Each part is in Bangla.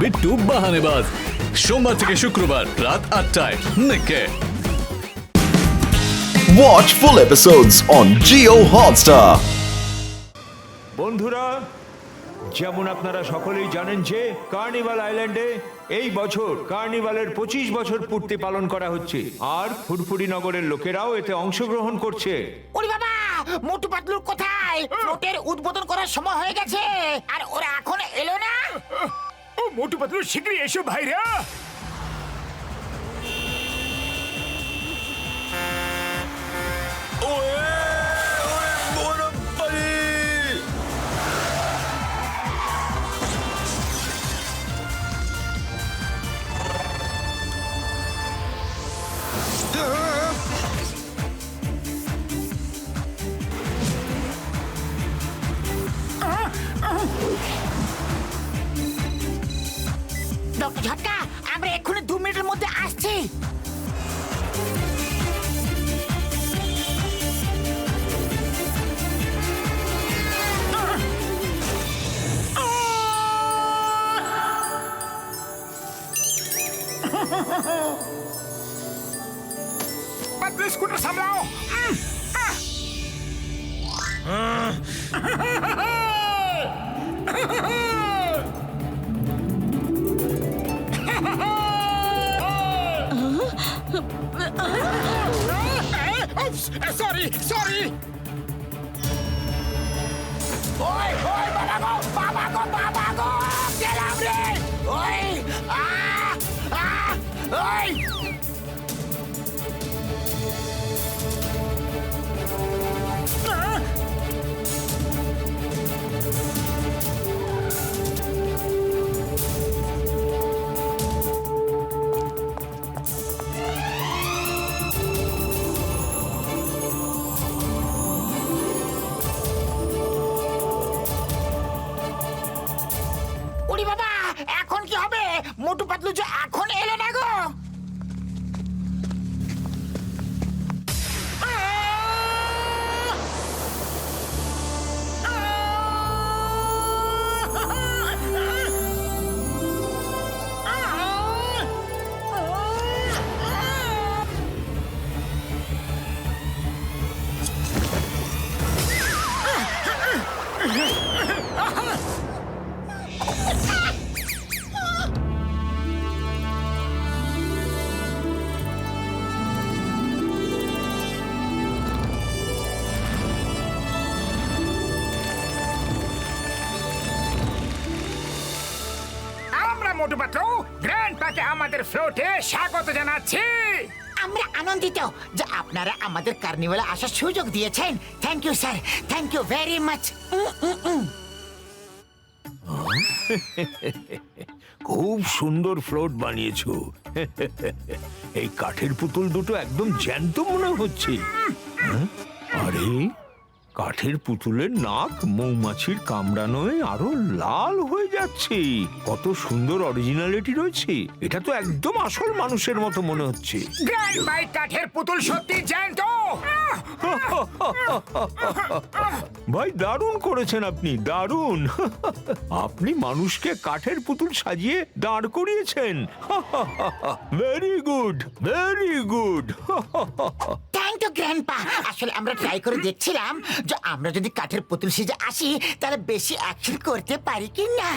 বিট্টু বাহানেবাজ সোমবার থেকে শুক্রবার রাত আটটায় নিকে। Watch full episodes on Geo Hotstar. বন্ধুরা যেমন আপনারা সকলেই জানেন যে কার্নিভাল আইল্যান্ডে এই বছর কার্নিভালের পঁচিশ বছর পূর্তি পালন করা হচ্ছে। আর ফুরফুরি নগরের লোকেরাও এতে অংশগ্রহণ করছে। ওরে বাবা মোটু পাতলুর কোথায়? ফ্লোটের উদ্বোধন করার সময় হয়ে গেছে। আর ওরা এখন এলো না? ও মোটু পাতলু শীঘ্রই এসো ভাইরা ডক্টর সরি সরি ওই ওই বাবা গো বাবা গো বাবা এখন হবে? মোটু পাতলু যে এখন মোটু পাতলু গ্র্যান্ড পাকে আমাদের ফ্লোটে স্বাগত জানাচ্ছি। আমরা আনন্দিত যে আপনারা আমাদের কার্নিভালে আসার সুযোগ দিয়েছেন। Thank you sir thank you very much খুব সুন্দর ফ্লোট বানিয়েছো। এই কাঠের পুতুল দুটো একদম জ্যান্ত মনে হচ্ছে? আরে কাঠের পুতুলের নাক মৌমাছির কামড়ানোয় আরও লাল হয়ে যাচ্ছে। কত সুন্দর অরিজিনালিটি রয়েছে। এটা তো একদম আসল মানুষের মতো মনে হচ্ছে। গ্র্যান্ড কাঠের পুতুল সত্যি জ্যান্ত! ভাই দারুণ করেছেন আপনি দারুণ। আপনি মানুষকে কাঠের পুতুল সাজিয়ে দাঁড় করিয়েছেন। Very good very good thank you, grandpa. আসলে আমরা ট্রাই করে দেখছিলাম যে আমরা যদি কাঠের পুতুল সেজে আসি, তাহলে বেশি অ্যাকশন করতে পারি কি না?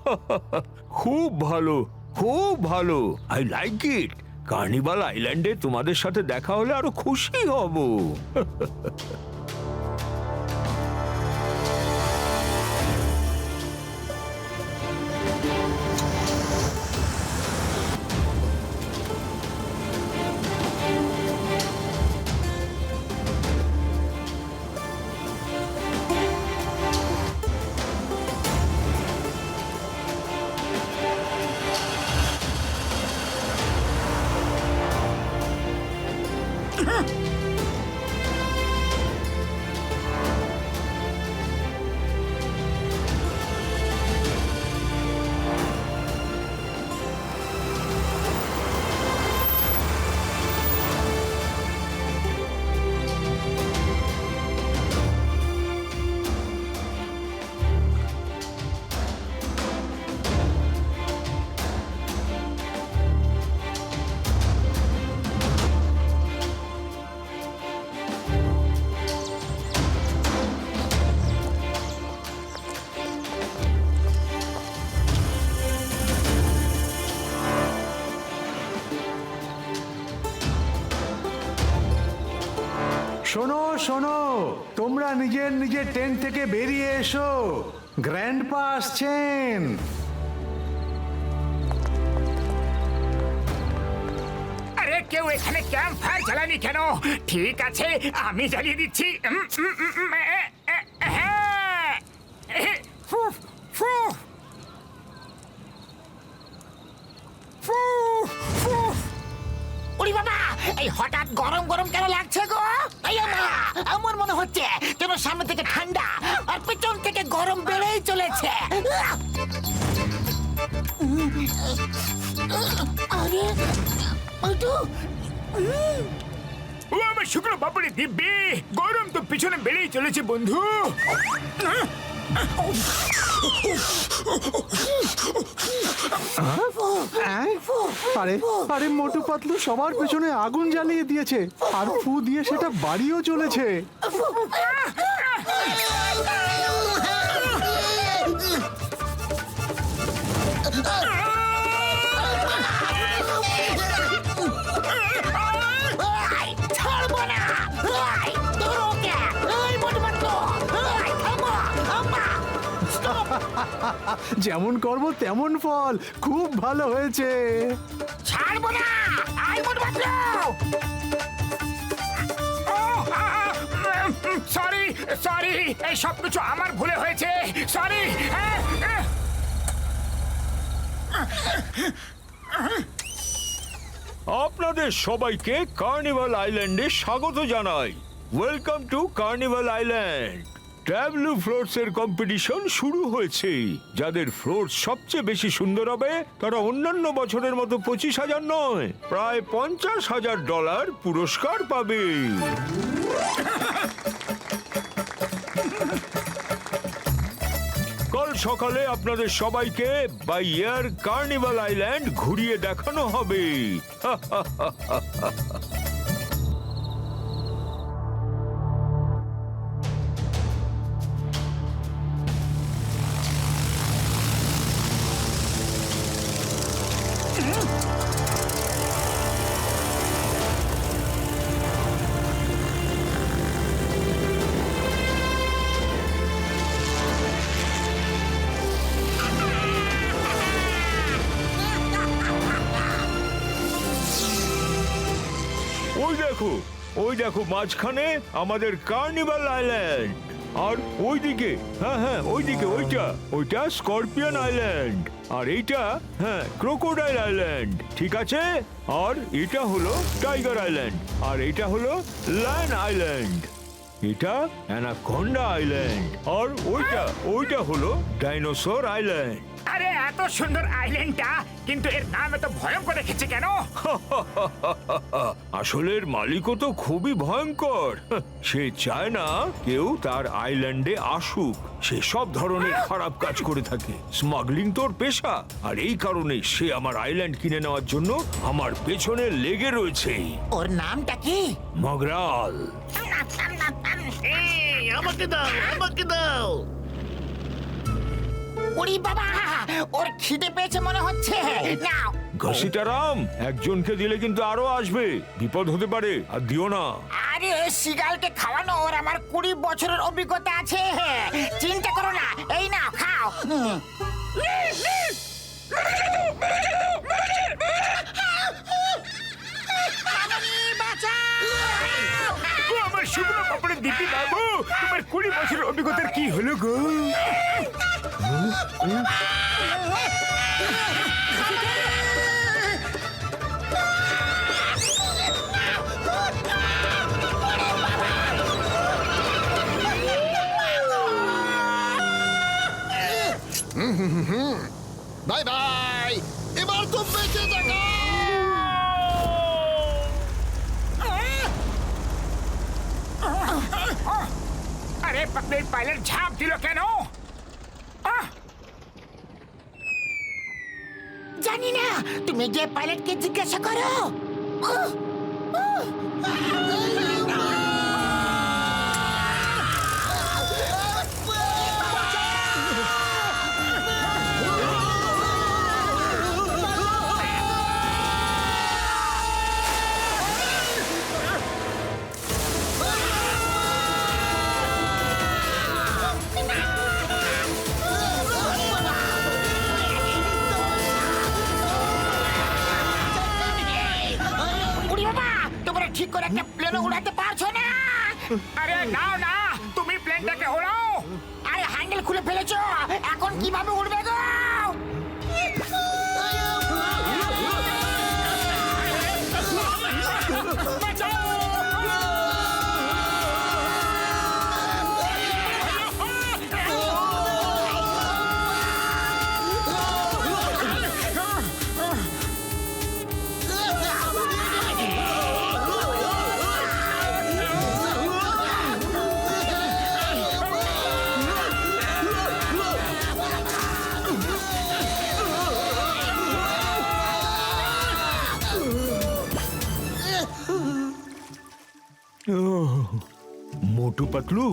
খুব ভালো খুব ভালো। আই লাইক ইট কার্নিভাল আইল্যান্ডে তোমাদের সাথে দেখা হলে আরও খুশি হব। শোনো শোনো তোমরা নিজের নিজের টেন্ট থেকে বেরিয়ে এসো গ্র্যান্ড পা আসছেন আরে কেউ এখানে ক্যাম্প ফায়ার জ্বালানি কেন ঠিক আছে আমি জ্বালিয়ে দিচ্ছি উম, উম, উম, উম, এ, এ, এ, হ্যাঁ। এ, ফুফ, ফুফ। ফুফ, ফুফ। ওরে বাবা এই হঠাৎ গরম গরম কেন লাগছে আমার মনে হচ্ছে যেন সামনে থেকে ঠান্ডা আর পেছন থেকে গরম বেড়েই চলেছে। আরে ও আমার শুকনো পাপড়ি দিব্যি। গরম তো পিছনে বেড়েই চলেছে বন্ধু? আরে আরে, মোটু পাতলু সবার পেছনে আগুন জ্বালিয়ে দিয়েছে। আর ফু দিয়ে সেটা বাড়িও চলেছে। যেমন কর্ম তেমন ফল। খুব ভালো হয়েছে। ছাড়বো না! সরি সরি এই সব কিছু আমার ভুলে হয়েছে। সরি আপনাদের সবাইকে কার্নিভাল আইল্যান্ডে স্বাগত জানাই। Welcome to carnival island tableau floats এর কম্পিটিশন শুরু হয়েছে। যাদের ফ্লোট সবচেয়ে বেশি সুন্দর হবে, তারা অন্যান্য বছরের মতো পঁচিশ হাজার নয়, প্রায় পঞ্চাশ হাজার ডলার পুরস্কার পাবে। কাল সকালে আপনাদের সবাইকে বাই এয়ার কার্নিভাল আইল্যান্ড ঘুরিয়ে দেখানো হবে। দেখো মাঝখানে আমাদের কার্নিভাল আইল্যান্ড আর ওইদিকে হ্যাঁ হ্যাঁ ওইদিকে, ওইটা ওইটা স্করপিয়ন আইল্যান্ড আর এইটা হ্যাঁ ক্রোকোডাইল আইল্যান্ড ঠিক আছে? আর এটা হলো টাইগার আইল্যান্ড আর এটা হলো লায়ন আইল্যান্ড এটা অ্যানাকোন্ডা আইল্যান্ড আর ওইটা ওইটা হলো ডাইনোসর আইল্যান্ড আরে এত সুন্দর আইল্যান্ডটা কিন্তু এর নাম এত ভয়ঙ্কর রেখেছে কেন? আসলের মালিকও তো খুবই ভয়ঙ্কর। সে চায় না কেউ তার আইল্যান্ডে আসুক। সে সব ধরনের খারাপ কাজ করে থাকে। স্মাগলিং তোর পেশা। আর এই কারণে সে আমার আইল্যান্ড কিনে নেওয়ার জন্য আমার পেছনে লেগে রয়েছে। ওর নামটা কি? মগরাল। আমাকে দাও আমাকে দাও। ওরে বাবা ওর খিদে পেয়েছে মনে হচ্ছে। নাও। ঘসিটারাম একজনকে দিলে কিন্তু আরও আসবে। বিপদ হতে পারে আর দিও না। আরে শিগালকে খাওয়ানোর আমার কুড়ি বছরের অভিজ্ঞতা আছে। চিন্তা করো না এই নাও খাও। হুম। আমার শুকনো পাপড়ের দিদি বাবু, তোমার কুড়ি বছরের অভিজ্ঞতার কি হলো গো? Bye bye. এবার তো বেঁচে দেখা আরে পাপড়ির পাইলট ঝাঁপ দিল কেন আহ জানি না তুমি গিয়ে পাইলটকে জিজ্ঞাসা করো উহ। করে একটা প্লেন উড়াতে পারছ না? আরে নাও না, তুমি প্লেনটাকে ওড়াও। আরে হ্যান্ডেল খুলে ফেলেছো। এখন কীভাবে উড়বে গো? মোটু পাতলু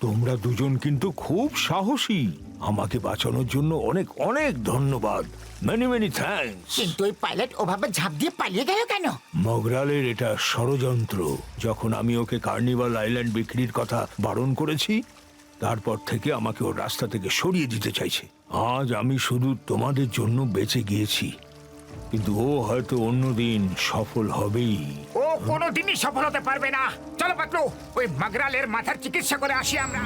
তোমরা দুজন কিন্তু খুব সাহসী। আমাকে বাঁচানোর জন্য অনেক অনেক ধন্যবাদ। মেনি মেনি থ্যাঙ্কস কিন্তু ওই পাইলট ওভাবে ঝাঁপ দিয়ে পালিয়ে গেল কেন? মগরালের এটা ষড়যন্ত্র যখন আমি ওকে কার্নিভাল আইল্যান্ড বিক্রির কথা বারণ করেছি তারপর থেকে আমাকে ওর রাস্তা থেকে সরিয়ে দিতে চাইছে। আজ আমি শুধু তোমাদের জন্য বেঁচে গিয়েছি। কিন্তু ও হয়তো অন্যদিন সফল হবেই। ও কোনোদিনই সফল হতে পারবে না। চলো পাতলু ওই মাগরালের মাথার চিকিৎসা করে আসি আমরা।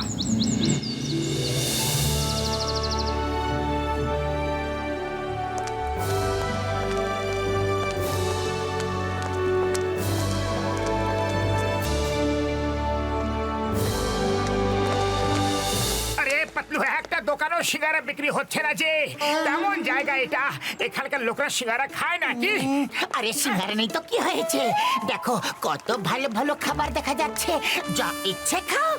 সিঙ্গারা বিক্রি হচ্ছে না যে। তেমন জায়গা এটা। এখানকার লোকরা সিঙ্গারা খায় নাকি আরে, সিঙ্গারা নেই তো কি হয়েছে? দেখো, কত ভালো ভালো খাবার দেখা যাচ্ছে। যা ইচ্ছে খাও।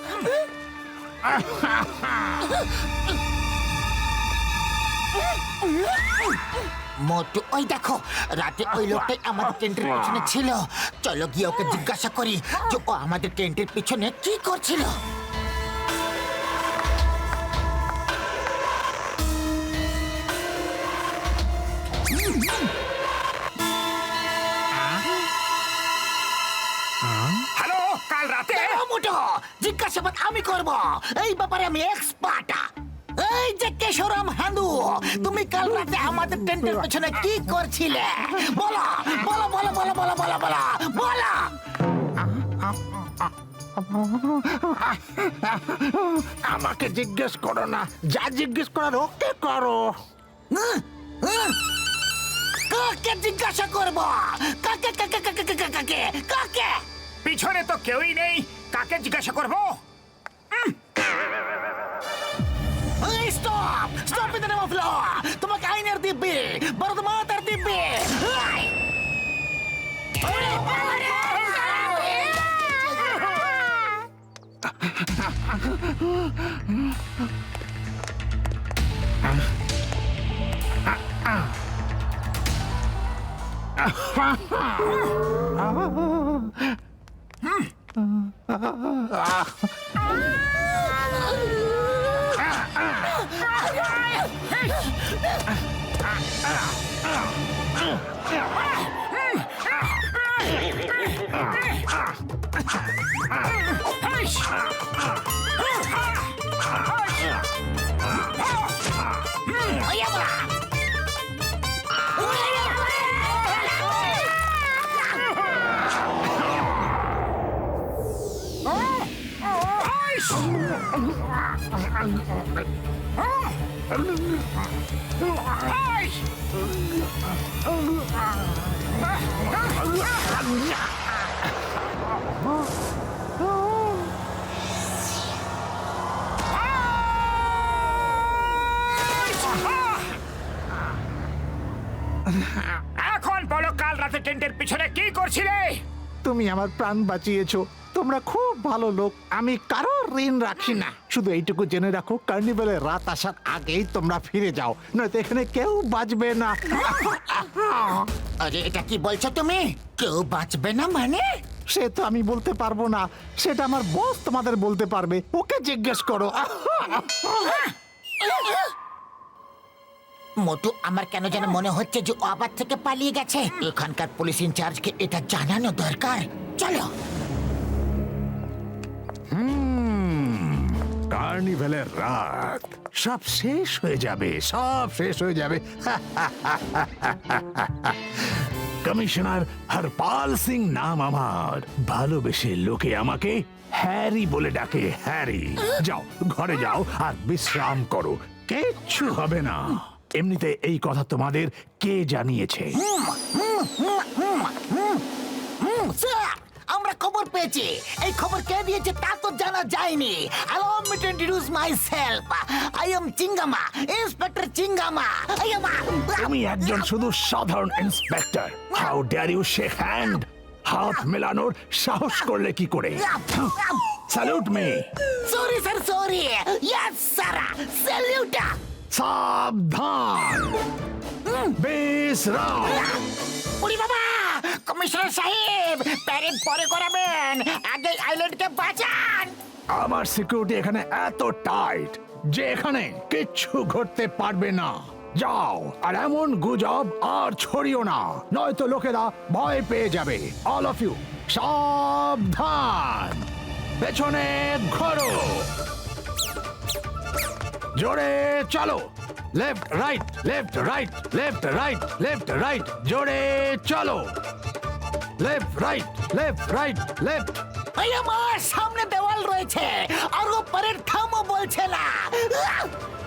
মোটু, ওই দেখো, রাতে ওই লোকটাই আমাদের টেন্টের পিছনে ছিল। চলো গিয়ে ওকে জিজ্ঞাসা করি যে ও আমাদের টেন্টের পিছনে কি করছিল। হ্যালো কাল রাতে? মোটো জিজ্ঞাসাবাদ আমি করব। এই ব্যাপারে আমি এক্সপার্ট এই যে কেশরাম হান্দু তুমি কাল রাতে আমাদের টেন্টের পেছনে কি করছিলে? বলো বলো বলো বলো বলো বলো বলো বলো। আমাকে জিজ্ঞেস করো না যা জিজ্ঞেস করার ওকে করো। কাকে জিজ্ঞাসা করব কাকে কাকে কাকে কাকে কাকে কাকে পিছনে তো কেউই নেই কাকে জিজ্ঞাসা করব stop stop in the name of law তোমাকে আইনের দিব্যি বড় মাতার দিব্যি এই! Ah! এখন বলো, কাল রাতে টেন্টের পিছনে কি করছিলে? তুমি আমার প্রাণ বাঁচিয়েছো। তোমরা খুব ভালো লোক। আমি কারোর ঋণ রাখি না। শুধু এইটুকু জেনে রাখো কার্নিভেলের রাত আসার আগেই তোমরা ফিরে যাও। নয়তো এখানে কেউ বাঁচবে না। আরে এটা কি বলছো তুমি? কেউ বাঁচবে না মানে? সে তো আমি বলতে পারব না। সেটা আমার বস তোমাদের বলতে পারবে। ওকে জিজ্ঞেস করো। মোটু আমার কেন যেন মনে হচ্ছে যে ও আবার থেকে পালিয়ে গেছে। এখানকার পুলিশ ইনচার্জকে এটা জানানো দরকার। চলো। কার্নিভেলের রাত। সব শেষ হয়ে যাবে সব শেষ হয়ে যাবে। কমিশনার হরপাল সিং নাম আমার। ভালোবেসে লোকে আমাকে হ্যারি বলে ডাকে হ্যারি। যাও ঘরে যাও আর বিশ্রাম করো। কিচ্ছু হবে না। এমনিতে এই কথা তোমাদের কে জানিয়েছে? হুম, হুম হুম হুম স্যার। আমরা খবর পেয়েছি। এই খবর কে দিয়েছে তা তো জানা যায়নি। Allow me to introduce myself I am Chingama inspector Chingama I am তুমি একজন শুধু সাধারণ inspector how dare you shake hand হাত মেলানোর সাহস করলে কি করে? স্যালুট মে sorry sir sorry yes sir salute সাবধান। বিশ্রাম উড়ি বাবা! কমিশনার সাহেব, প্যারেড পরে করাবেন। আগে আইল্যান্ডকে বাঁচান। আমার সিকিউরিটি এখানে এত টাইট যে এখানে কিচ্ছু ঘটতে পারবে না। যাও, আর এমন গুজব আর ছড়িও না। নয়তো লোকেরা ভয় পেয়ে যাবে। অল অফ ইউ সাবধান। পেছনে ঘোরো। জোরে চলো। Left right left right left right left right জোরে চলো। Left right left right left এই আমার সামনে দেওয়াল রয়েছে আর ও প্যারেড থামো বলছে না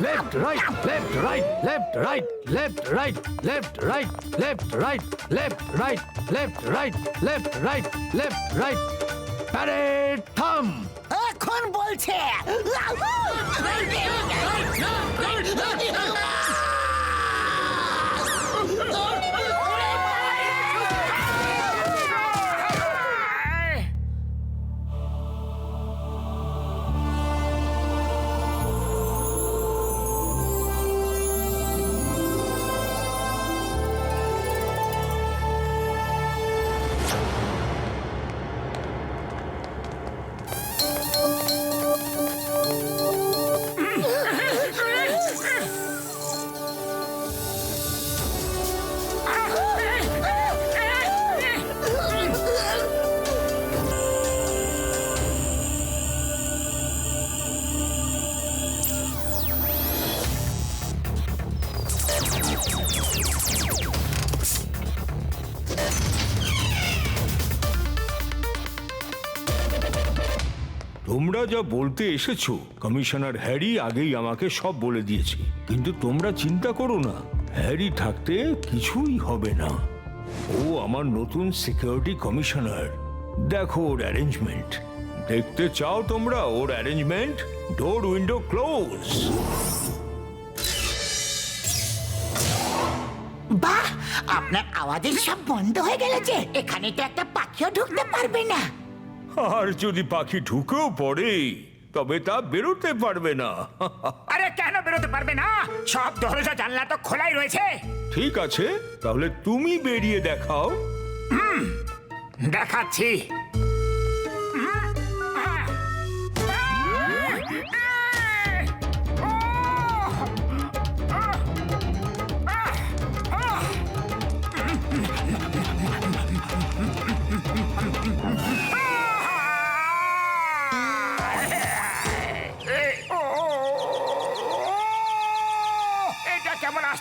Left, right, left, right, left, right, left, right, left, right, left, right, left, right, left, right, left, right, left, right. Parade thumb. এখন বলছে তোমরা যা বলতে এসেছ, কমিশনার হ্যারি আগেই আমাকে সব বলে দিয়েছে। কিন্তু তোমরা চিন্তা করো না, হ্যারি থাকতে কিছুই হবে না। ও আমার নতুন সিকিউরিটি কমিশনার। দেখো ওর অ্যারেঞ্জমেন্ট। দেখতে চাও তোমরা ওর অ্যারেঞ্জমেন্ট? Door window close. বাহ, আপনার আওয়াজের সব বন্ধ হয়ে গেল যে এখানে তো একটা পাখিও ঢুকতে পারবে না। আর যদি পাখি ঢুকেও পড়ে তবে তা বেরোতে পারবে না। আরে কেন বেরোতে পারবে না? সব দরজা জানলা তো খোলাই রয়েছে। ঠিক আছে তাহলে তুমি বেরিয়ে দেখাও। দেখাচ্ছি।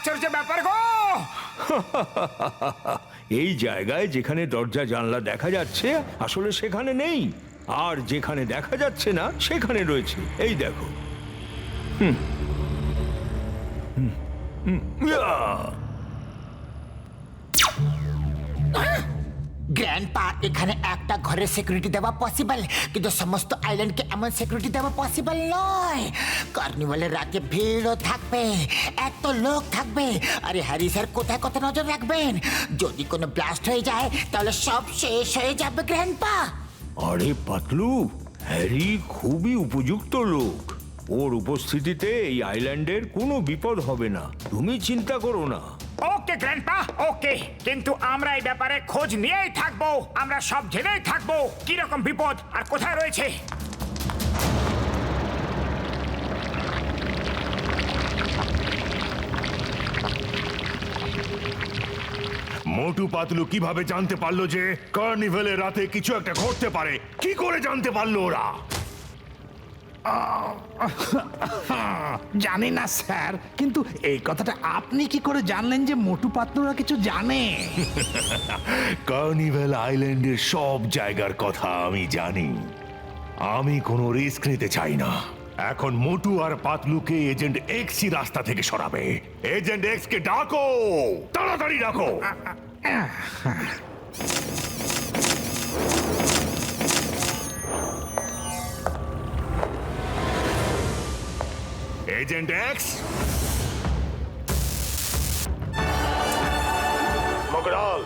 আশ্চর্য ব্যাপার গো! এই জায়গায় যেখানে দরজা জানলা দেখা যাচ্ছে আসলে সেখানে নেই। আর যেখানে দেখা যাচ্ছে না সেখানে রয়েছে। এই দেখো। হুম। হুম, ইয়া! গ্র্যান্ডপা এখানে একটা ঘরের সিকিউরিটি দেওয়া পসিবল কিন্তু সমস্ত আইল্যান্ডকে এমন সিকিউরিটি দেওয়া পসিবল নয়। কার্নিভালের রাতে ভিড়ও থাকবে, এত লোক থাকবে। আরে হ্যারি স্যার কোথায় কোথায় নজর রাখবেন? যদি কোনো ব্লাস্ট হয়ে যায়, তাহলে সব শেষ হয়ে যাবে গ্র্যান্ডপা আরে পাতলু, হ্যারি খুবই উপযুক্ত লোক। ওর উপস্থিতিতে এই আইল্যান্ডের কোনো বিপদ হবে না। তুমি চিন্তা করো না। ওকে গ্র্যান্ডপা ওকে কিন্তু আমরা এই ব্যাপারে খোঁজ নিয়েই থাকব। আমরা সব জেনেই থাকব কি রকম বিপদ আর কোথায় রয়েছে। মোটু পাতলু কীভাবে জানতে পারল যে কার্নিভেলের রাতে কিছু একটা ঘটতে পারে? কি করে জানতে পারল ওরা? জানি না স্যার কিন্তু এই কথাটা আপনি কি করে জানলেন যে মোটু পাতলুরা কিছু জানে? কার্নিভেল আইল্যান্ডের সব জায়গার কথা আমি জানি। আমি কোনো রিস্ক নিতে চাই না। এখন মোটু আর পাতলুকে এজেন্ট এক্সই রাস্তা থেকে সরাবে। এজেন্ট এক্স কে ডাকো! তাড়াতাড়ি ডাকো! এজেন্ট এক্স মকরাল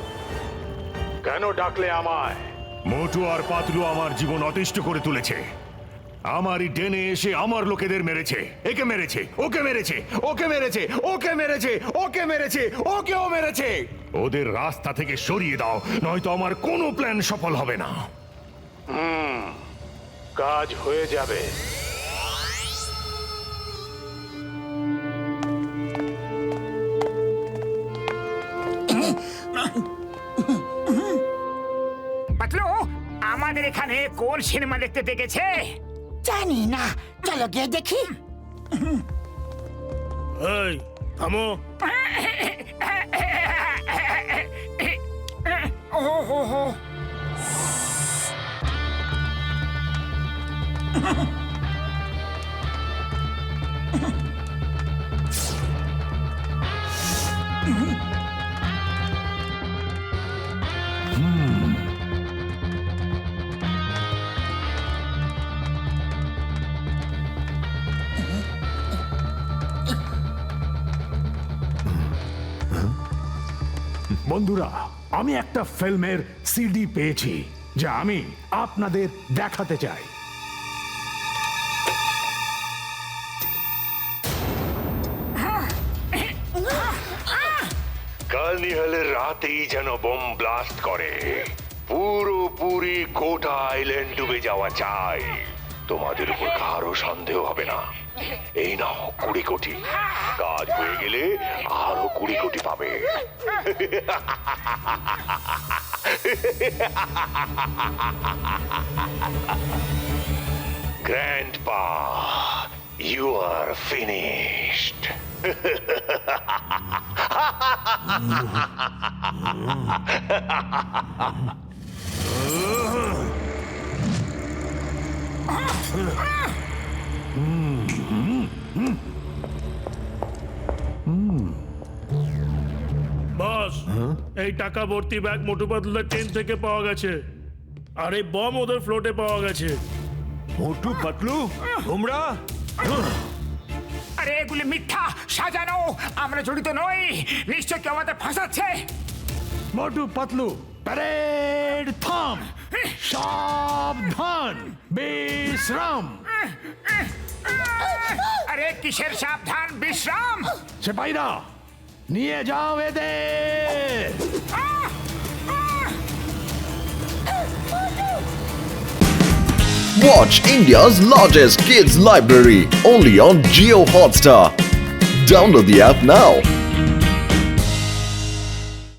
কেন ডাকলে আমায়? মোটু আর পাতলু আমার জীবন অতিষ্ঠ করে তুলেছে। আমারই ডেনে এসে আমার লোকেদের মেরেছে। একে মেরেছে ওকে মেরেছে ওকে মেরেছে ওকে মেরেছে ওকে মেরেছে ওকেও মেরেছে। ওদের রাস্তা থেকে সরিয়ে দাও নয়তো আমার কোনো প্ল্যান সফল হবে না। হুম কাজ হয়ে যাবে। আমাদের এখানে কোন সিনেমা দেখতে দেখেছে জানি না। চলো গিয়ে দেখি। এই থামো। ও হো হো। বন্ধুরা, আমি একটা ফিল্মের সিডি পেয়েছি, যা আমি আপনাদের দেখাতে চাই। কার্নিভালের রাতেই যেন বোম ব্লাস্ট করে। পুরোপুরি গোটা আইল্যান্ড ডুবে যাওয়া চাই। তোমাদের উপর কারও সন্দেহ হবে না। এই নাও কুড়ি কোটি। কাজ হয়ে গেলে আরও কুড়ি কোটি পাবে। Grandpa you are finished বস এই টাকা ভর্তি ব্যাগ মোটু পাতলুদের ট্রেন থেকে পাওয়া গেছে। আর এই বম ওদের ফ্লোটে পাওয়া গেছে। মোটু পাতলু তোমরা? আরে এগুলি মিথ্যা সাজানো। আমরা জড়িত নই। নিশ্চয় কেউ আমাদের ফাঁসাচ্ছে। মোটু পাতলু প্যারেড থাম সাবধান বিশ্রাম আরে কিসের সাবধান বিশ্রাম সেপাইরা নিয়ে যাও এদের Watch India's largest kids library only on Geo Hotstar. Download the app now.